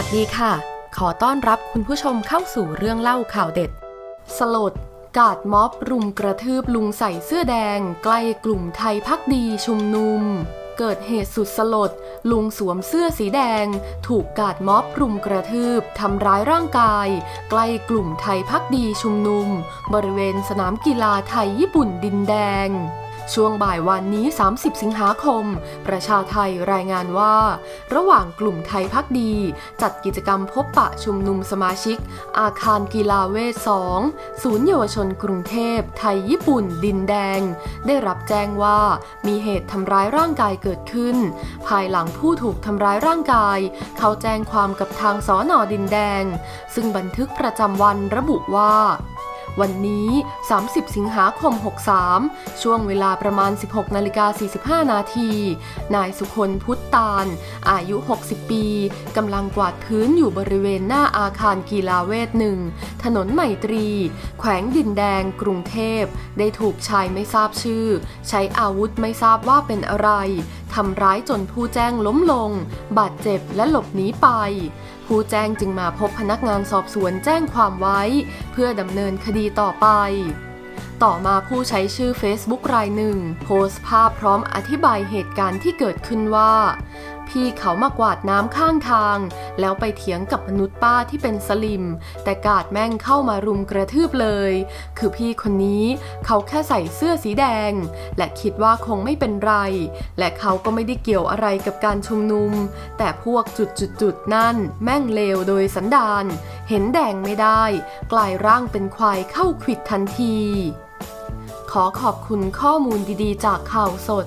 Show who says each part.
Speaker 1: ัสดีค่ะ ขอต้อนรับคุณผู้ชมเข้าสู่เรื่องเล่าข่าวเด็ด สลด กาดม็อบรุมกระทืบลุงใส่เสื้อแดง ใกล้กลุ่มไทยพักดีชุมนุม เกิดเหตุสุดสลด ลุงสวมเสื้อสีแดง ถูกกาดม็อบรุมกระทืบทำร้ายร่างกาย ใกล้กลุ่มไทยพักดีชุมนุม บริเวณสนามกีฬาไทยญี่ปุ่นดินแดง ช่วงบ่ายวันนี้ 30 สิงหาคม ประชาไทยรายงานว่า ระหว่างกลุ่มไทยพักดี จัดกิจกรรมพบปะชุมนุมสมาชิก อาคารกีฬาเวท2ศูนย์เยาวชนกรุงเทพ ไทยญี่ปุ่น ดินแดง ได้รับแจ้งว่ามีเหตุทำร้ายร่างกายเกิดขึ้น ภายหลังผู้ถูกทำร้ายร่างกาย เขาแจ้งความกับทางสอนอดินแดง ซึ่งบันทึกประจำวันระบุว่า วันนี้ 30 สิงหาคม 63 ช่วงเวลาประมาณ 16นาฬิกา45 นาที นายสุคนพุทธตาลอายุ 60 ปีกำลังกวาดพื้นอยู่บริเวณหน้าอาคารกีฬาเวทหนึ่ง ถนนใหม่ตรี แขวงดินแดง กรุงเทพ ได้ถูกชายไม่ทราบชื่อ ใช้อาวุธไม่ทราบว่าเป็นอะไรทำร้ายจนผู้แจ้งล้มลง บาดเจ็บและหลบหนีไป ผู้แจ้งจึงมาพบพนักงานสอบสวนแจ้งความไว้ เพื่อดำเนินคดีต่อไปต่อมาผู้ใช้ชื่อ Facebook รายหนึ่ง โพสต์ภาพพร้อมอธิบายเหตุการณ์ที่เกิดขึ้นว่า พี่เขามากวาดน้ำข้างทาง แล้วไปเถียงกับมนุษย์ป้าที่เป็นสลิม แต่กาดแม่งเข้ามารุมกระทืบเลย คือพี่คนนี้เขาแค่ใส่เสื้อสีแดง และคิดว่าคงไม่เป็นไร และเขาก็ไม่ได้เกี่ยวอะไรกับการชุมนุม แต่พวกจุดๆนั่น แม่งเลวโดยสันดาน เห็นแดงไม่ได้ กลายร่างเป็นควายเข้าขิดทันที ขอขอบคุณข้อมูลดีๆ จากข่าวสด